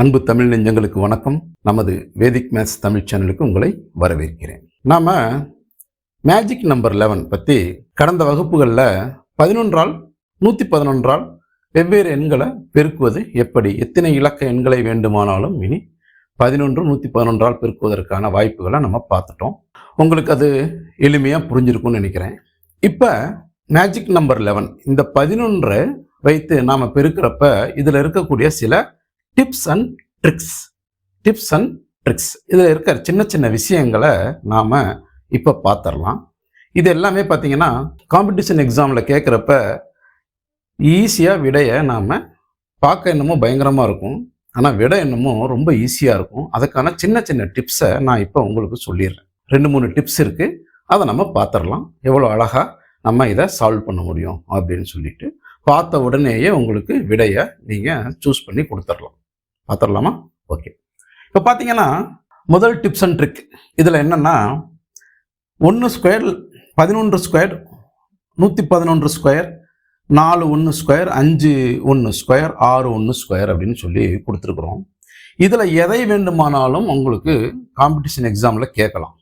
அன்பு தமிழ் நெஞ்சங்களுக்கு வணக்கம். நமது வேதிக் மேத்ஸ் தமிழ் சேனலுக்கு உங்களை வரவேற்கிறேன். நாம் மேஜிக் நம்பர் லெவன் பற்றி கடந்த வகுப்புகளில் பதினொன்றால் நூற்றி பதினொன்றால் வெவ்வேறு எண்களை பெருக்குவது எப்படி? எத்தனை இலக்க எண்களை வேண்டுமானாலும் இனி பதினொன்று நூற்றி பதினொன்றால் பெருக்குவதற்கான வாய்ப்புகளை நம்ம பார்த்துட்டோம். உங்களுக்கு அது எளிமையாக புரிஞ்சிருக்கும்னு நினைக்கிறேன். இப்போ மேஜிக் நம்பர் லெவன் இந்த பதினொன்றை வைத்து நாம் பெருக்கிறப்ப இதில் இருக்கக்கூடிய சில tips and tricks tips and tricks இதில் இருக்கிற சின்ன சின்ன விஷயங்களை நாம் இப்போ பார்த்துடலாம் இது எல்லாமே பார்த்தீங்கன்னா காம்படிஷன் எக்ஸாமில் கேட்குறப்ப ஈஸியாக விடையை நாம் பார்க்க என்னமோ பயங்கரமாக இருக்கும். ஆனால் விடை என்னமோ ரொம்ப ஈஸியாக இருக்கும். அதுக்கான சின்ன சின்ன டிப்ஸை நான் இப்போ உங்களுக்கு சொல்லிடுறேன். ரெண்டு மூணு டிப்ஸ் இருக்குது அதை நம்ம பார்த்துடலாம் எவ்வளோ அழகாக நம்ம இதை சால்வ் பண்ண முடியும் அப்படின்னு சொல்லிட்டு பார்த்த உடனேயே உங்களுக்கு விடையை நீங்கள் சூஸ் பண்ணி கொடுத்துடலாம். பார்த்துடலாமா ஓகே இப்போ பார்த்தீங்கன்னா முதல் டிப்ஸ் அண்ட் ட்ரிக் இதில் என்னென்னா ஒன்று ஸ்கொயர் பதினொன்று ஸ்கொயர் நூற்றி பதினொன்று ஸ்கொயர் நாலு ஒன்று ஸ்கொயர் அஞ்சு ஒன்று ஸ்கொயர் ஆறு ஒன்று ஸ்கொயர் அப்படின்னு சொல்லி கொடுத்துருக்குறோம். இதில் எதை வேண்டுமானாலும் உங்களுக்கு காம்படிஷன் எக்ஸாமில் கேட்கலாம்.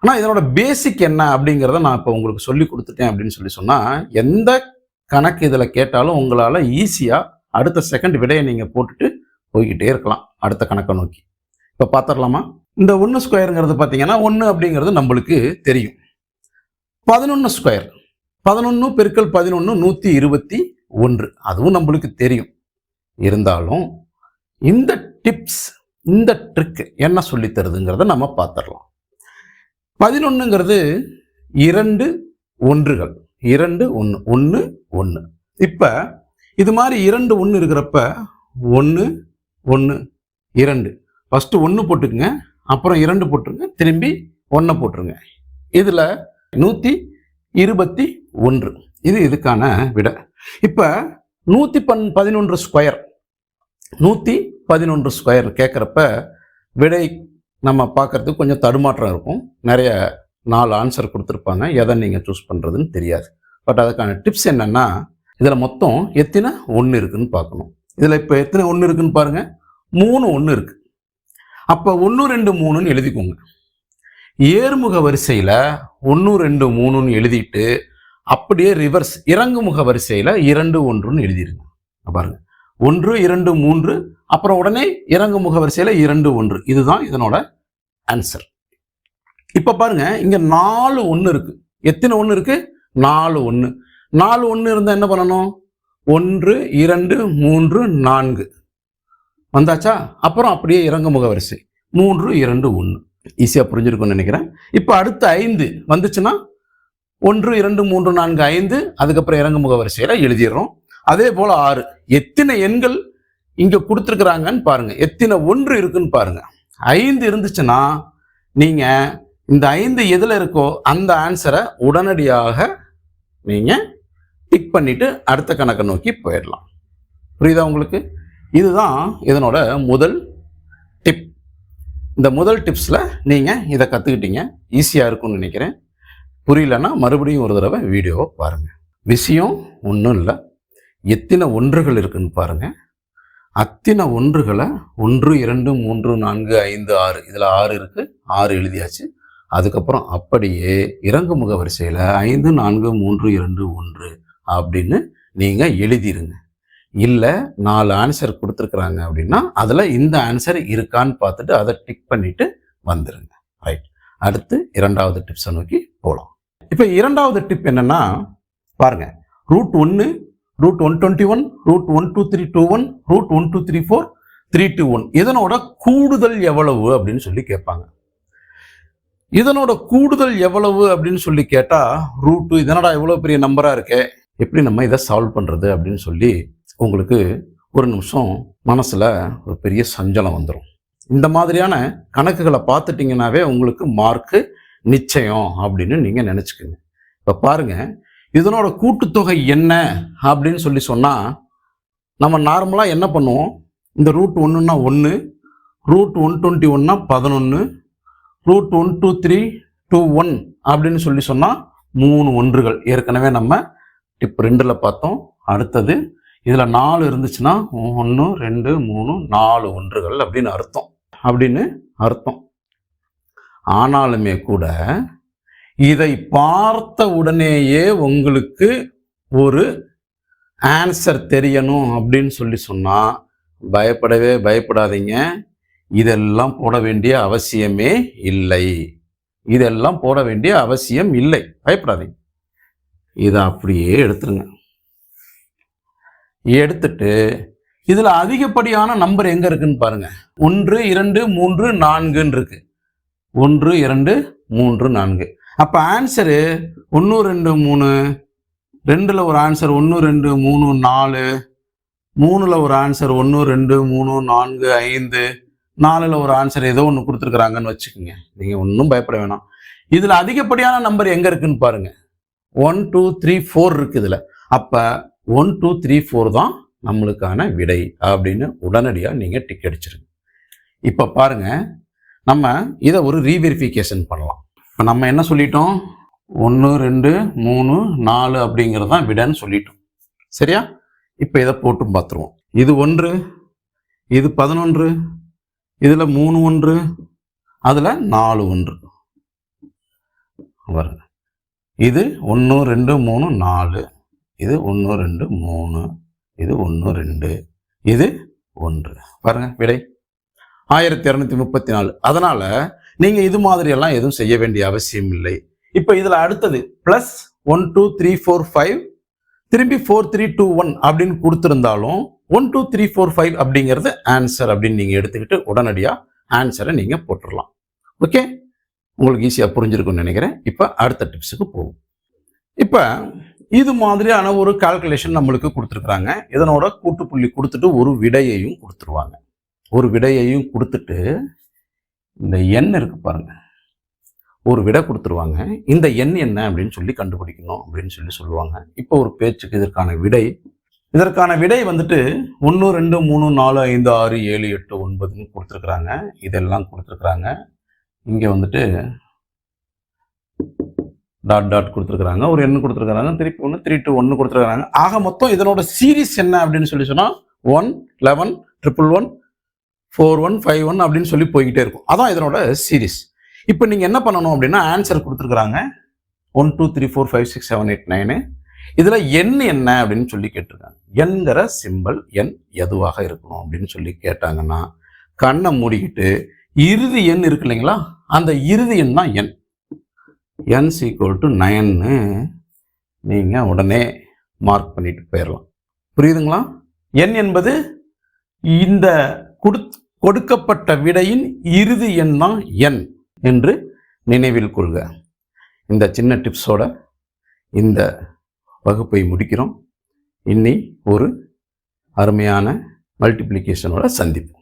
ஆனால் இதனோட பேசிக் என்ன அப்படிங்கிறத நான் இப்போ உங்களுக்கு சொல்லி கொடுத்துட்டேன் அப்படின்னு சொல்லி சொன்னால் எந்த கணக்கு இதில் கேட்டாலும் உங்களால் ஈஸியாக அடுத்த செகண்ட் விடையை நீங்கள் போட்டுட்டு போய்கிட்டே இருக்கலாம் அடுத்த கணக்கை நோக்கி. இப்போ பார்த்துடலாமா இந்த ஒன்று ஸ்கொயருங்கிறது பார்த்தீங்கன்னா ஒன்று அப்படிங்கிறது நம்மளுக்கு தெரியும். பதினொன்று ஸ்கொயர். பதினொன்று பெருக்கல் பதினொன்று நூற்றி இருபத்தி ஒன்று. அதுவும் நம்மளுக்கு தெரியும். இருந்தாலும் இந்த டிப்ஸ் இந்த ட்ரிக்கு என்ன சொல்லித்தருதுங்கிறத நம்ம பார்த்துடலாம் பதினொன்றுங்கிறது இரண்டு ஒன்றுகள். இரண்டு ஒன்று ஒன்று ஒன்று இப்போ இது மாதிரி இரண்டு ஒன்று இருக்கிறப்ப ஒன்று ஒன்று இரண்டு. ஃபஸ்ட்டு ஒன்று போட்டுக்குங்க அப்புறம் இரண்டு போட்டுருங்க திரும்பி ஒன்றை போட்டுருங்க. இதில் நூற்றி இருபத்தி ஒன்று. இது இதுக்கான விடை. இப்போ நூற்றி பன் பதினொன்று ஸ்கொயர் நூற்றி பதினொன்று ஸ்கொயர் கேட்குறப்ப விடை நம்ம பார்க்கறதுக்கு கொஞ்சம் தடுமாற்றம் இருக்கும். நிறைய நாலு ஆன்சர் கொடுத்துருப்பாங்க. எதை நீங்கள் சூஸ் பண்ணுறதுன்னு தெரியாது. பட் அதுக்கான டிப்ஸ் என்னென்னா இதில் மொத்தம் எத்தனை? ஒன்று இருக்குதுன்னு பார்க்கணும். இதில் இப்போ எத்தனை ஒன்று இருக்குன்னு பாருங்கள் மூணு ஒன்று இருக்குது அப்போ ஒன்று ரெண்டு மூணுன்னு எழுதிக்கோங்க. ஏறுமுக வரிசையில் ஒன்று ரெண்டு மூணுன்னு எழுதிட்டு அப்படியே ரிவர்ஸ் இறங்குமுக வரிசையில் இரண்டு ஒன்றுன்னு எழுதிருங்க. பாருங்க. ஒன்று இரண்டு மூன்று அப்புறம் உடனே இறங்குமுக வரிசையில் இரண்டு ஒன்று. இதுதான் இதனோட ஆன்சர் இப்போ பாருங்க இங்கே நாலு ஒன்று இருக்கு. எத்தனை ஒன்று இருக்கு? நாலு ஒன்று நாலு ஒன்று இருந்தால் என்ன பண்ணணும்? ஒன்று இரண்டு மூன்று நான்கு. வந்தாச்சா? அப்புறம் அப்படியே இறங்க முகவரிசை. மூன்று இரண்டு ஒன்று. ஈஸியாக புரிஞ்சிருக்கும்னு நினைக்கிறேன். இப்போ அடுத்த ஐந்து. வந்துச்சுன்னா? ஒன்று இரண்டு மூன்று நான்கு ஐந்து. அதுக்கப்புறம் இறங்குமுக முகவரிசையில் எழுதிடுறோம். அதே போல் ஆறு. எத்தனை எண்கள் இங்கே கொடுத்துருக்குறாங்கன்னு பாருங்கள் எத்தனை ஒன்று இருக்குன்னு பாருங்க. ஐந்து இருந்துச்சுன்னா நீங்கள் இந்த ஐந்து எதில் இருக்கோ அந்த ஆன்சரை உடனடியாக நீங்கள் டிக் பண்ணிவிட்டு அடுத்த கணக்கை நோக்கி போயிடலாம். புரியுதா உங்களுக்கு? இதுதான் இதனோட முதல் டிப் இந்த முதல் டிப்ஸில் நீங்கள் இதை கற்றுக்கிட்டீங்க ஈஸியாக இருக்கும்னு நினைக்கிறேன். புரியலன்னா மறுபடியும் ஒரு தடவை வீடியோவை பாருங்கள் விஷயம் ஒன்றும் இல்லை. எத்தனை ஒன்றுகள் இருக்குதுன்னு பாருங்கள் அத்தனை ஒன்றுகளை ஒன்று இரண்டு மூன்று நான்கு ஐந்து ஆறு. இதில் ஆறு இருக்குது ஆறு எழுதியாச்சு. அதுக்கப்புறம் அப்படியே இறங்குமுக வரிசையில் ஐந்து நான்கு மூன்று இரண்டு ஒன்று. அப்படின்னு நீங்கள் எழுதிருங்க. இல்லை நாலு ஆன்சர் கொடுத்துருக்குறாங்க அப்படின்னா அதில் இந்த ஆன்சர் இருக்கான்னு பார்த்துட்டு அதை டிக் பண்ணிட்டு வந்துடுங்க ரைட் அடுத்து இரண்டாவது டிப்ஸை நோக்கி போகலாம் இப்போ இரண்டாவது டிப் என்னென்னா பாருங்கள் ரூட் ஒன்று root one twenty one root one two three two one root one two three four three two one இதனோட கூடுதல் எவ்வளவு அப்படின்னு சொல்லி கேட்பாங்க. இதனோட கூடுதல் எவ்வளவு அப்படின்னு சொல்லி கேட்டால் ரூட்டு இதனடா எவ்வளோ பெரிய நம்பராக இருக்கே? எப்படி நம்ம இதை சால்வ் பண்ணுறது அப்படின்னு சொல்லி உங்களுக்கு ஒரு நிமிஷம் மனசில் ஒரு பெரிய சஞ்சலம் வந்துடும் இந்த மாதிரியான கணக்குகளை பார்த்துட்டிங்கனாவே உங்களுக்கு மார்க்கு நிச்சயம் அப்படின்னு நீங்கள் நினச்சிக்கோங்க. இப்போ பாருங்கள் இதனோட கூட்டுத்தொகை என்ன அப்படின்னு சொல்லி சொன்னால் நம்ம நார்மலாக என்ன பண்ணுவோம்? இந்த ரூட் ஒன்றுன்னா ஒன்று ரூட் ஒன் டுவெண்ட்டி ஒன்னா பதினொன்று root one two three two one அப்படின்னு சொல்லி சொன்னால் மூணு ஒன்றுகள். ஏற்கனவே நம்ம டிப் ரெண்டில் பார்த்தோம். அடுத்தது இதில் நாலு இருந்துச்சுன்னா ஒன்று ரெண்டு மூணு நாலு ஒன்றுகள் அப்படின்னு அர்த்தம். அப்படின்னு அர்த்தம். ஆனாலுமே கூட இதை பார்த்த உடனேயே உங்களுக்கு ஒரு ஆன்சர் தெரியணும் அப்படின்னு சொல்லி சொன்னால் பயப்படவே பயப்படாதீங்க. இதெல்லாம் போட வேண்டிய அவசியமே இல்லை. இதெல்லாம் போட வேண்டிய அவசியம் இல்லை. பயப்படாதீங்க. இதை அப்படியே எடுத்துருங்க. எடுத்துட்டு இதில் அதிகப்படியான நம்பர் எங்கே இருக்குன்னு பாருங்கள் ஒன்று இரண்டு மூன்று நான்குன்னு இருக்கு. ஒன்று இரண்டு மூன்று நான்கு. அப்போ ஆன்சரு ஒன்று ரெண்டு மூணு. ரெண்டில் ஒரு ஆன்சர் ஒன்று ரெண்டு மூணு நாலு. மூணில் ஒரு ஆன்சர் ஒன்று ரெண்டு மூணு நான்கு ஐந்து. நாலில் ஒரு ஆன்சர் ஏதோ ஒன்று கொடுத்துருக்குறாங்கன்னு வச்சுக்கோங்க. நீங்கள் ஒன்றும் பயப்பட வேணாம். இதில் அதிகப்படியான நம்பர் எங்கே இருக்குன்னு பாருங்கள் ஒன் டூ த்ரீ ஃபோர் இருக்குது இதில் அப்போ ஒன் டூ த்ரீ ஃபோர் தான் நம்மளுக்கான விடை அப்படின்னு உடனடியாக நீங்கள் டிக் அடிச்சிருங்க. இப்போ பாருங்க நம்ம இதை ஒரு ரீவெரிஃபிகேஷன் பண்ணலாம். இப்போ நம்ம என்ன சொல்லிட்டோம்? ஒன்று ரெண்டு மூணு நாலு அப்படிங்கிறது தான் விடைன்னு சொல்லிட்டோம். சரியா? இப்போ இதை போட்டும் பார்த்துருவோம் இது ஒன்று இது பதினொன்று இதில் மூணு ஒன்று அதில் நாலு ஒன்று. வருங்க இது ஒன்று ரெண்டு மூணு நாலு. இது ஒன்று ரெண்டு மூணு. இது ஒன்று ரெண்டு. இது ஒன்று. பாருங்க விடை. ஆயிரத்தி இரநூத்தி முப்பத்தி நாலு அதனால நீங்க இது மாதிரி எல்லாம் எதுவும் செய்ய வேண்டிய அவசியம் இல்லை. இப்போ இதுல அடுத்தது plus one two three four five திரும்பி ஃபோர் த்ரீ டூ ஒன் அப்படின்னு கொடுத்துருந்தாலும் one two three four five அப்படிங்கிறது ஆன்சர் அப்படின்னு நீங்க எடுத்துக்கிட்டு உடனடியாக ஆன்சரை நீங்க போட்டுடலாம் ஓகே உங்களுக்கு ஈஸியாக புரிஞ்சிருக்கும்னு நினைக்கிறேன். இப்போ அடுத்த டிப்ஸுக்கு போகும் இப்போ இது மாதிரியான ஒரு கால்குலேஷன் நம்மளுக்கு கொடுத்துருக்குறாங்க. இதனோட கூட்டுப்புள்ளி கொடுத்துட்டு ஒரு விடையையும் கொடுத்துருவாங்க. ஒரு விடையையும் கொடுத்துட்டு இந்த எண் இருக்கு பாருங்க. ஒரு விடை கொடுத்துருவாங்க. இந்த எண் என்ன அப்படின்னு சொல்லி கண்டுபிடிக்கணும் அப்படின்னு சொல்லி சொல்லுவாங்க. இப்போ ஒரு பேச்சுக்கு இதற்கான விடை. இதற்கான விடை வந்துட்டு ஒன்று ரெண்டு மூணு நாலு ஐந்து ஆறு ஏழு எட்டு ஒன்பதுன்னு கொடுத்துருக்குறாங்க. இதெல்லாம் கொடுத்துருக்குறாங்க. இங்கே வந்துட்டு டாட் டாட் கொடுத்துருக்குறாங்க. ஒரு எண் கொடுத்துருக்குறாங்க. திருப்பி ஒன்று த்ரீ டூ ஒன்று கொடுத்துருக்குறாங்க. ஆக மொத்தம் இதனோட சீரிஸ் என்ன அப்படின்னு சொல்லி சொன்னால் one eleven triple one four one five one அப்படின்னு சொல்லி போய்கிட்டே இருக்கும். அதான் இதனோட சீரிஸ் இப்போ நீங்கள் என்ன பண்ணணும் அப்படின்னா ஆன்சர் கொடுத்துருக்குறாங்க. One two three four five six seven eight nine இதில் எண் என்ன அப்படின்னு சொல்லி கேட்டிருக்காங்க. என்கிற சிம்பல் எண் எதுவாக இருக்கணும் அப்படின்னு சொல்லி கேட்டாங்கன்னா கண்ணை மூடிக்கிட்டு இறுதி எண் இருக்கு இல்லைங்களா? அந்த இறுதி எண் தான் எண். என் சீக்குவல் டு நயன்னு நீங்கள் உடனே மார்க் பண்ணிட்டு போயிடலாம் புரியுதுங்களா? எண் என்பது இந்த கொடுத் கொடுக்கப்பட்ட விடையின் இறுதி எண் தான் எண் என்று நினைவில் கொள்க. இந்த சின்ன டிப்ஸோட இந்த வகுப்பை முடிக்கிறோம். இன்னி ஒரு அருமையான மல்டிப்ளிகேஷனோட சந்திப்போம்.